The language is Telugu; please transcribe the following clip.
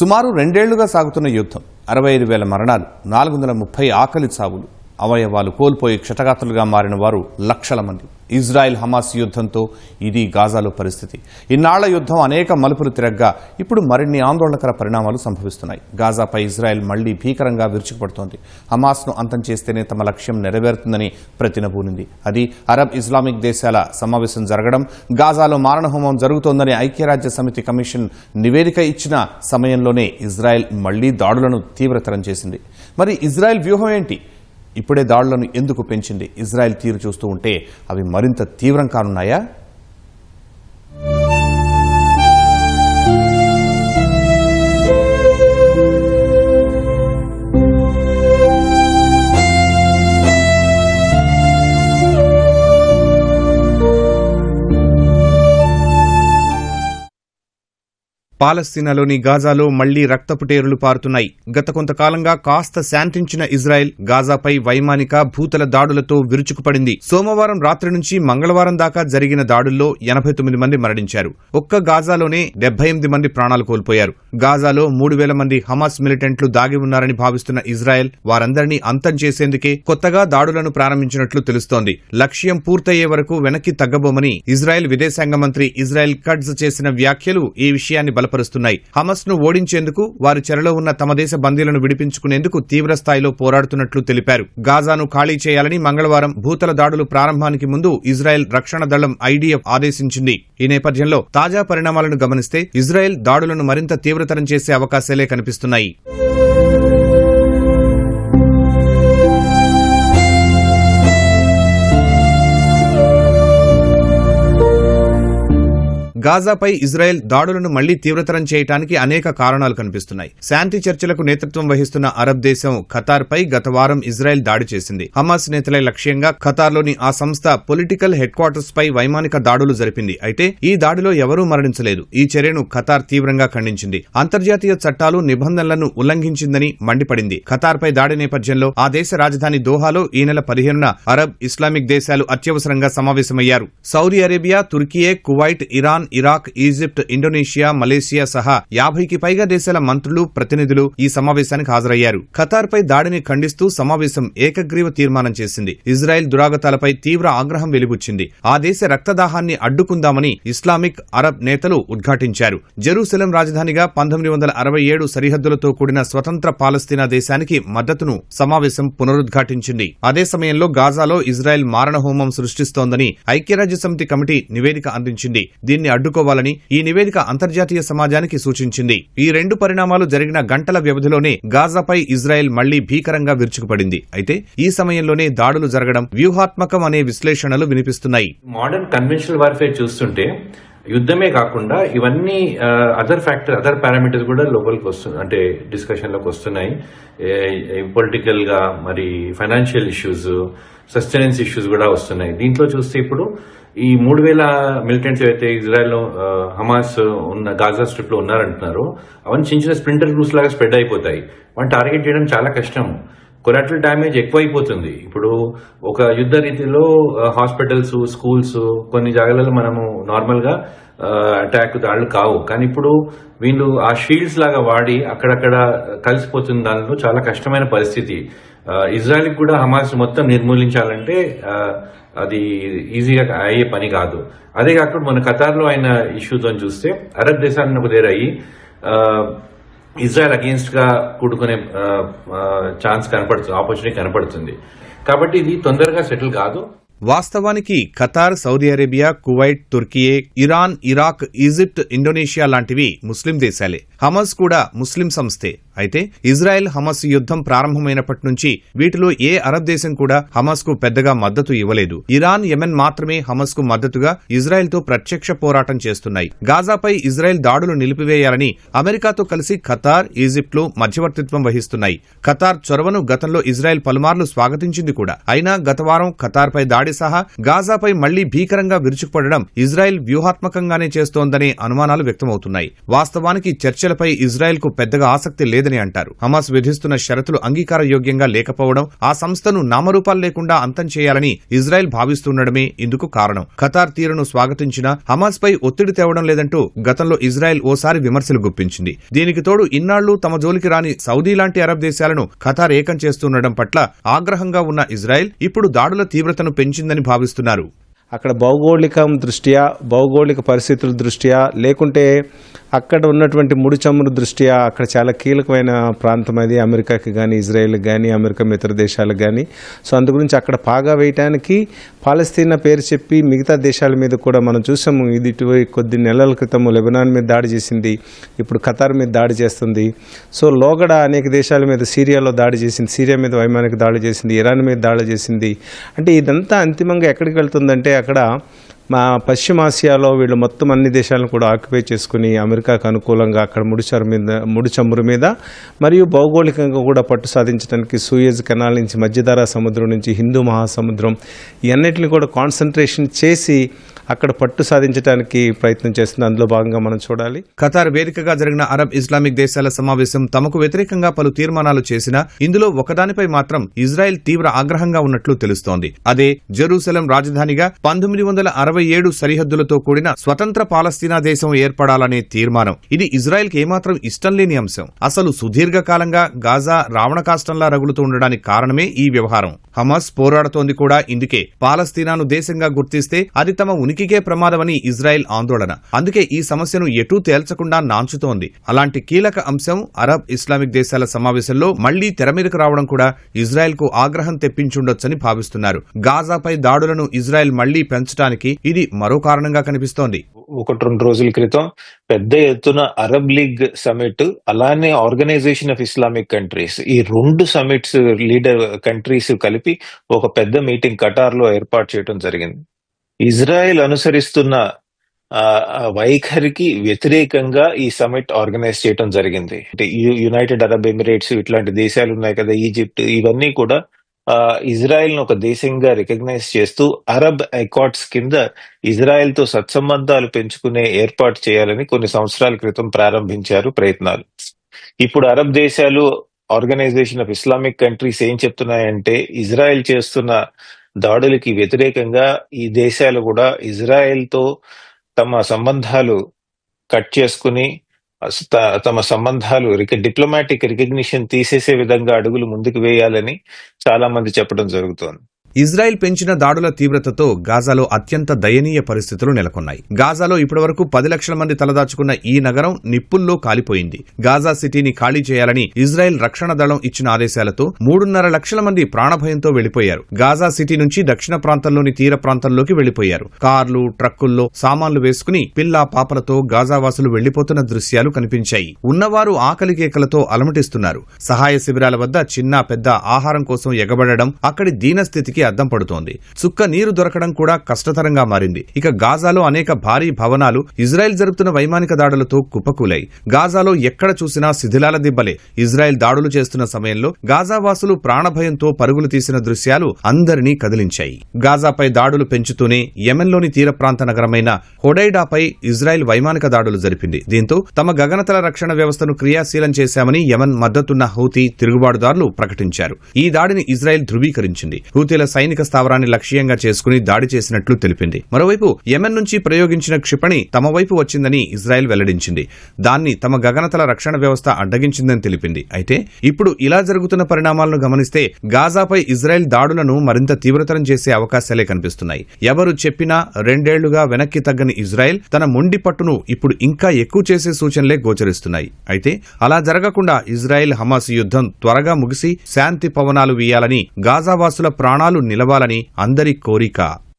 సుమారు రెండేళ్ళుగా సాగుతున్న యుద్ధం. అరవై ఐదు వేల మరణాలు నాలుగు వందల ముప్పై ఆకలి చావులు. అవయవాలు కోల్పోయి క్షతగాత్రులుగా మారిన వారు లక్షల మంది. ఇజ్రాయెల్ హమాస్ యుద్ధంతో ఇది గాజాలో పరిస్థితి. ఇన్నాళ్ళ యుద్ధం అనేక మలుపులు తిరగ్గా ఇప్పుడు మరిన్ని ఆందోళనకర పరిణామాలు సంభవిస్తున్నాయి. గాజాపై ఇజ్రాయెల్ మళ్ళీ భీకరంగా విరుచుకుపడుతోంది. హమాస్ను అంతం చేస్తేనే తమ లక్ష్యం నెరవేరుతుందని ప్రతినబూనింది. అది అరబ్ ఇస్లామిక్ దేశాల సమావేశం జరగడం గాజాలో మారణహోమం జరుగుతోందని ఐక్యరాజ్య సమితి కమిషన్ నివేదిక ఇచ్చిన సమయంలోనే ఇజ్రాయెల్ మళ్ళీ దాడులను తీవ్రతరం చేసింది. మరి ఇజ్రాయెల్ వ్యూహం ఏంటి? ఇప్పుడే దాడులను ఎందుకు పెంచింది ఇజ్రాయెల్ తీరు చూస్తూ ఉంటే అవి మరింత తీవ్రం కానున్నాయా? పాలస్తీనాలోని గాజాలో మళ్ళీ రక్తపుటేరులు పారుతున్నాయి. గత కొంతకాలంగా కాస్త శాంతించిన ఇజ్రాయెల్ గాజాపై వైమానిక భూతల దాడులతో విరుచుకుపడింది. సోమవారం రాత్రి నుంచి మంగళవారం దాకా జరిగిన దాడుల్లో ఎనభై తొమ్మిది మంది మరణించారు. ఒక్క గాజాలోనే డెబ్బై ఎనిమిది మంది ప్రాణాలు కోల్పోయారు. గాజాలో మూడు వేల మంది హమాస్ మిలిటెంట్లు దాగి ఉన్నారని భావిస్తున్న ఇజ్రాయెల్ వారందరినీ అంతం చేసేందుకే కొత్తగా దాడులను ప్రారంభించినట్లు తెలుస్తోంది. లక్ష్యం పూర్తయ్యే వరకు వెనక్కి తగ్గబోమని ఇజ్రాయెల్ విదేశాంగ మంత్రి ఇజ్రాయెల్ కడ్జ్ చేసిన వ్యాఖ్యలు ఈ విషయాన్ని బలపరుస్తున్నాయి. హమస్ను ఓడించేందుకు వారు చెరలో ఉన్న తమ దేశ బందీలను విడిపించుకునేందుకు తీవ్ర స్థాయిలో పోరాడుతున్నట్లు తెలిపారు. గాజాను ఖాళీ చేయాలని మంగళవారం భూతల దాడులు ప్రారంభానికి ముందు ఇజ్రాయెల్ రక్షణ దళం ఐడీఎఫ్ ఆదేశించింది. ఈ నేపథ్యంలో తాజా పరిణామాలను గమనిస్తే ఇజ్రాయెల్ దాడులను మరింత తీవ్రతరం చేసే అవకాశాలే కనిపిస్తున్నాయి. గాజాపై ఇజ్రాయెల్ దాడులను మళ్ళీ తీవ్రతరం చేయడానికి అనేక కారణాలు కనిపిస్తున్నాయి. శాంతి చర్చలకు నేతృత్వం వహిస్తున్న అరబ్ దేశం ఖతార్పై గత వారం ఇజ్రాయెల్ దాడి చేసింది. హమాస్ నేతలే లక్ష్యంగా ఖతార్లోని ఆ సంస్థ పొలిటికల్ హెడ్ క్వార్టర్స్ పై వైమానిక దాడులు జరిపింది. అయితే ఈ దాడిలో ఎవరూ మరణించలేదు. ఈ చర్యను ఖతార్ తీవ్రంగా ఖండించింది. అంతర్జాతీయ చట్టాలు నిబంధనలను ఉల్లంఘించిందని మండిపడింది. ఖతార్పై దాడి నేపథ్యంలో ఆ దేశ రాజధాని దోహాలో ఈ నెల పదిహేనున అరబ్ ఇస్లామిక్ దేశాలు అత్యవసరంగా సమావేశమయ్యారు. Saudi Arabia Turkiye Kuwait Iran Iraq Egypt Indonesia Malaysia సహా యాభైకి పైగా దేశాల మంత్రులు ప్రతినిధులు ఈ సమావేశానికి హాజరయ్యారు. ఖతార్పై దాడిని ఖండిస్తూ సమావేశం ఏకగ్రీవ తీర్మానం చేసింది. ఇజ్రాయెల్ దురాగతాలపై తీవ్ర ఆగ్రహం వెలిబుచ్చింది. ఆ దేశ రక్తదాహాన్ని అడ్డుకుందామని ఇస్లామిక్ అరబ్ నేతలు ఉద్ఘాటించారు. జెరూసలం రాజధానిగా పంతొమ్మిది వందల అరవై ఏడు సరిహద్దులతో కూడిన స్వతంత్ర పాలస్తీనా దేశానికి మద్దతును సమావేశం పునరుద్ఘాటించింది. అదే సమయంలో గాజాలో ఇజ్రాయెల్ మారణహోమం సృష్టిస్తోందని ఐక్యరాజ్య సమితి కమిటీ నివేదిక అందించింది. దీన్ని అడ్డుకోవాలని ఈ నివేదిక అంతర్జాతీయ సమాజానికి సూచించింది. ఈ రెండు పరిణామాలు జరిగిన గంటల వ్యవధిలోనే గాజాపై ఇజ్రాయెల్ మళ్ళీ భీకరంగా విరుచుకుపడింది. అయితే ఈ సమయంలోనే దాడులు జరగడం వ్యూహాత్మకం అనే విశ్లేషణలు వినిపిస్తున్నాయి. మోడర్న్ కన్వెన్షనల్ వార్ఫేర్ చూస్తుంటే యుద్ధమే కాకుండా ఇవన్నీ అదర్ ఫ్యాక్టర్ అదర్ పారామీటర్స్ కూడా లోపలికి వస్తున్నాయి అంటే డిస్కషన్లోకి వస్తున్నాయి. పొలిటికల్గా మరి ఫైనాన్షియల్ ఇష్యూస్ సస్టెనెన్స్ ఇష్యూస్ కూడా వస్తున్నాయి. దీంట్లో చూస్తే ఇప్పుడు ఈ మూడు వేల మిలిటెంట్స్ ఏవైతే ఇజ్రాయెల్ హమాస్ ఉన్న గాజా స్ట్రిప్లో ఉన్నారంటున్నారో అవన్నీ చిన్న చిన్న స్ప్రింటర్ గ్రూప్స్ లాగా స్ప్రెడ్ అయిపోతాయి. వాటిని టార్గెట్ చేయడం చాలా కష్టం. కొలాటరల్ డ్యామేజ్ ఎక్కువైపోతుంది. ఇప్పుడు ఒక యుద్ధ రీతిలో హాస్పిటల్స్ స్కూల్స్ కొన్ని జాగాలలో మనము నార్మల్గా అటాక్ దాడులు కావు. కానీ ఇప్పుడు వీళ్ళు ఆ షీల్డ్స్ లాగా వాడి అక్కడక్కడ కలిసిపోతున్న దానిలో చాలా కష్టమైన పరిస్థితి. ఇజ్రాయెల్కి కూడా హమాస్ మొత్తం నిర్మూలించాలంటే అది ఈజీగా అయ్యే పని కాదు. అదే కాకుండా మన ఖతార్లో అయిన ఇష్యూతో చూస్తే అరబ్ దేశాలను ఒక దగ్గర అయ్యి ఇజ్రాయెల్ అగేన్స్ట్ కూడుకునే ఛాన్స్ కనపడుతుంది ఆపర్చునిటీ కనపడుతుంది. కాబట్టి ఇది తొందరగా సెటిల్ కాదు. వాస్తవానికి Qatar Saudi Arabia Kuwait Turkiye Iran Iraq Egypt Indonesia లాంటివి ముస్లిం దేశాలే. హమస్ కూడా ముస్లిం సంస్థే. అయితే ఇజ్రాయెల్ హమస్ యుద్ధం ప్రారంభమైనప్పటి నుంచి వీటిలో ఏ అరబ్ దేశం కూడా హమస్కు పెద్దగా మద్దతు ఇవ్వలేదు. ఇరాన్ యెమెన్ మాత్రమే హమస్కు మద్దతుగా ఇజ్రాయెల్తో ప్రత్యక్ష పోరాటం చేస్తున్నాయి. గాజాపై ఇజ్రాయెల్ దాడులు నిలిపివేయాలని అమెరికాతో కలిసి ఖతార్ ఈజిప్ట్లు మధ్యవర్తిత్వం వహిస్తున్నాయి. ఖతార్ చొరవను గతంలో ఇజ్రాయెల్ పలుమార్లు స్వాగతించింది కూడా. అయినా గత వారం ఖతార్పై దాడి దాడి సహా గాజాపై మళ్ళీ భీకరంగా విరుచుకుపడడం ఇజ్రాయెల్ వ్యూహాత్మకంగానే చేస్తోందనే అనుమానాలు వ్యక్తమవుతున్నాయి. వాస్తవానికి చర్చలపై ఇజ్రాయెల్కు పెద్దగా ఆసక్తి లేదని అంటారు. హమాస్ విధిస్తున్న షరతులు అంగీకారయోగ్యంగా లేకపోవడం ఆ సంస్థను నామరూపాలు లేకుండా అంతం చేయాలని ఇజ్రాయెల్ భావిస్తుండడమే ఇందుకు కారణం. ఖతార్ తీరును స్వాగతించిన హమాస్ పై ఒత్తిడి తేవడం లేదంటూ గతంలో ఇజ్రాయెల్ ఓసారి విమర్శలు గుప్పించింది. దీనికి తోడు ఇన్నాళ్ళు తమ జోలికి రాని సౌదీ లాంటి అరబ్ దేశాలను ఖతార్ ఏకం చేస్తుండడం పట్ల ఆగ్రహంగా ఉన్న ఇజ్రాయెల్ ఇప్పుడు దాడుల తీవ్రతను పెంచి పెంచిందని భావిస్తున్నారు. అక్కడ భౌగోళికం దృష్ట్యా భౌగోళిక పరిస్థితుల దృష్ట్యా లేకుంటే అక్కడ ఉన్నటువంటి ముడి చమురు దృష్ట్యా అక్కడ చాలా కీలకమైన ప్రాంతం అది అమెరికాకి కానీ ఇజ్రాయెల్కి కానీ అమెరికా మిత్ర దేశాలకు కానీ సో అందు గురించి అక్కడ పాగా వేయటానికి పాలస్తీనా పేరు చెప్పి మిగతా దేశాల మీద కూడా మనం చూసాము ఇది కొద్ది నెలల క్రితం లెబనాన్ మీద దాడి చేసింది ఇప్పుడు ఖతార్ మీద దాడి చేస్తుంది. సో లోగడ అనేక దేశాల మీద సిరియాలో దాడి చేసింది సిరియా మీద వైమానిక దాడి చేసింది ఇరాన్ మీద దాడి చేసింది. అంటే ఇదంతా అంతిమంగా ఎక్కడికి వెళ్తుందంటే అక్కడ మా పశ్చిమాసియాలో వీళ్ళు మొత్తం అన్ని దేశాలను కూడా ఆక్యుపై చేసుకుని అమెరికాకు అనుకూలంగా అక్కడ ముడిచరు మీద ముడి చమురు మీద మరియు భౌగోళికంగా కూడా పట్టు సాధించడానికి సూయజ్ కెనాల్ నుంచి మధ్యధారా సముద్రం నుంచి హిందూ మహాసముద్రం ఇవన్నిటిని కూడా కాన్సన్ట్రేషన్ చేసి అక్కడ పట్టు సాధించడానికి ప్రయత్నం చేస్తుంది. అందులో భాగంగా మనం చూడాలి. ఖతార్ వేదికగా జరిగిన అరబ్ ఇస్లామిక్ దేశాల సమావేశం తమకు వ్యతిరేకంగా పలు తీర్మానాలు చేసినా ఇందులో ఒకదానిపై మాత్రం ఇజ్రాయెల్ తీవ్ర ఆగ్రహంగా ఉన్నట్లు తెలుస్తోంది. అదే జెరూసలం రాజధానిగా పంతొమ్మిది వందల అరవై ఏడు సరిహద్దులతో కూడిన స్వతంత్ర పాలస్తీనా దేశం ఏర్పడాలనే తీర్మానం. ఇది ఇజ్రాయెల్కి ఏమాత్రం ఇష్టం లేని అంశం. అసలు సుదీర్ఘకాలంగా గాజా రావణ కాష్టంలా రగులుతూ ఉండడానికి కారణమే ఈ వ్యవహారం. హమాస్ పోరాడుతోంది కూడా ఇందుకే. పాలస్తీనాను దేశంగా గుర్తిస్తే అది తమ ఉనికి ఉనికికే ప్రమాదమని ఇజ్రాయెల్ ఆందోళన. అందుకే ఈ సమస్యను ఎటూ తేల్చకుండా నాంచుతోంది. అలాంటి కీలక అంశం అరబ్ ఇస్లామిక్ దేశాల సమావేశంలో మళ్ళీ తెరమీదకు రావడం కూడా ఇజ్రాయెల్కు ఆగ్రహం తెప్పించుండొచ్చని భావిస్తున్నారు. గాజాపై దాడులను ఇజ్రాయెల్ మళ్ళీ పెంచడానికి ఇది మరో కారణంగా కనిపిస్తోంది. ఒకటి రెండు రోజుల క్రితం పెద్ద ఎత్తున అరబ్ లీగ్ సమిట్ అలానే ఆర్గనైజేషన్ ఆఫ్ ఇస్లామిక్ కంట్రీస్ ఈ రెండు సమిట్స్ లీడర్ కంట్రీస్ కలిపి ఒక పెద్ద మీటింగ్ కటార్లో ఏర్పాటు చేయడం జరిగింది. ఇజ్రాయెల్ అనుసరిస్తున్న ఆ, వైఖరికి వ్యతిరేకంగా ఈ సమిట్ ఆర్గనైజ్ చేయడం జరిగింది. అంటే యునైటెడ్ అరబ్ ఎమిరేట్స్ ఇట్లాంటి దేశాలు ఉన్నాయి కదా ఈజిప్ట్ ఇవన్నీ కూడా ఇజ్రాయెల్ను ఒక దేశంగా రికగ్నైజ్ చేస్తూ అరబ్ అకార్డ్స్ కింద ఇజ్రాయెల్తో సత్సంబంధాలు పెంచుకునే ఏర్పాటు చేయాలని కొన్ని సంవత్సరాల క్రితం ప్రారంభించారు ప్రయత్నాలు. ఇప్పుడు అరబ్ దేశాలు ఆర్గనైజేషన్ ఆఫ్ ఇస్లామిక్ కంట్రీస్ ఏం చెప్తున్నాయంటే ఇజ్రాయెల్ చేస్తున్న దాడులకి వ్యతిరేకంగా ఈ దేశాలు కూడా ఇజ్రాయెల్తో తమ సంబంధాలు కట్ చేసుకుని తమ సంబంధాలు డిప్లొమాటిక్ రికగ్నిషన్ తీసేసే విధంగా అడుగులు ముందుకు వేయాలని చాలా మంది చెప్పడం జరుగుతోంది. ఇజ్రాయెల్ పెంచిన దాడుల తీవ్రతతో గాజాలో అత్యంత దయనీయ పరిస్థితులు నెలకొన్నాయి. గాజాలో ఇప్పటివరకు పది లక్షల మంది తలదాచుకున్న ఈ నగరం నిప్పుల్లో కాలిపోయింది. గాజా సిటీని ఖాళీ చేయాలని ఇజ్రాయెల్ రక్షణ దళం ఇచ్చిన ఆదేశాలతో మూడున్నర లక్షల మంది ప్రాణభయంతో వెళ్ళిపోయారు గాజా సిటీ నుంచి దక్షిణ ప్రాంతంలోని తీర ప్రాంతంలోకి వెళ్ళిపోయారు కార్లు ట్రక్కుల్లో సామాన్లు వేసుకుని పిల్లా పాపలతో గాజావాసులు వెళ్ళిపోతున్న దృశ్యాలు కనిపించాయి. ఉన్నవారు ఆకలి కేకలతో అలమటిస్తున్నారు. సహాయ శిబిరాల వద్ద చిన్న పెద్ద ఆహారం కోసం ఎగబడడం అక్కడి దీనస్థితికి అద్దం పడుతోంది. చుక్క నీరు దొరకడం కూడా కష్టతరంగా మారింది. ఇక గాజాలో అనేక భారీ భవనాలు ఇజ్రాయెల్ జరుపుతున్న వైమానిక దాడులతో కుప్పకూలాయి. గాజాలో ఎక్కడ చూసినా శిథిలాల దిబ్బలే. ఇజ్రాయెల్ దాడులు చేస్తున్న సమయంలో గాజా వాసులు ప్రాణభయంతో పరుగులు తీసిన దృశ్యాలు అందరినీ కదిలించాయి. గాజాపై దాడులు పెంచుతూనే యెమెన్లోని తీర ప్రాంత నగరమైన హొడైడాపై ఇజ్రాయెల్ వైమానిక దాడులు జరిపింది. దీంతో తమ గగనతల రక్షణ వ్యవస్థను క్రియాశీలం చేశామని యమన్ మద్దతున్న హౌతీ తిరుగుబాటుదారులు ప్రకటించారు. ఈ దాడిని ఇజ్రాయెల్ ధృవీకరించింది. హూతీల సైనిక స్థావరాన్ని లక్ష్యంగా చేసుకుని దాడి చేసినట్లు తెలిపింది. మరోవైపు యెమెన్ నుంచి ప్రయోగించిన క్షిపణి తమ వైపు వచ్చిందని ఇజ్రాయెల్ వెల్లడించింది. దాన్ని తమ గగనతల రక్షణ వ్యవస్థ అడ్డగించిందని తెలిపింది. అయితే ఇప్పుడు ఇలా జరుగుతున్న పరిణామాలను గమనిస్తే గాజాపై ఇజ్రాయెల్ దాడులను మరింత తీవ్రతరం చేసే అవకాశాలే కనిపిస్తున్నాయి. ఎవరు చెప్పినా రెండేళ్ళుగా వెనక్కి తగ్గని ఇజ్రాయెల్ తన మొండి పట్టును ఇప్పుడు ఇంకా ఎక్కువ చేసే సూచనలే గోచరిస్తున్నాయి. అయితే అలా జరగకుండా ఇజ్రాయెల్ హమాస్ యుద్ధం త్వరగా ముగిసి శాంతి పవనాలు వీయాలని గాజావాసుల ప్రాణాలు నిలవాలని అందరి కోరిక.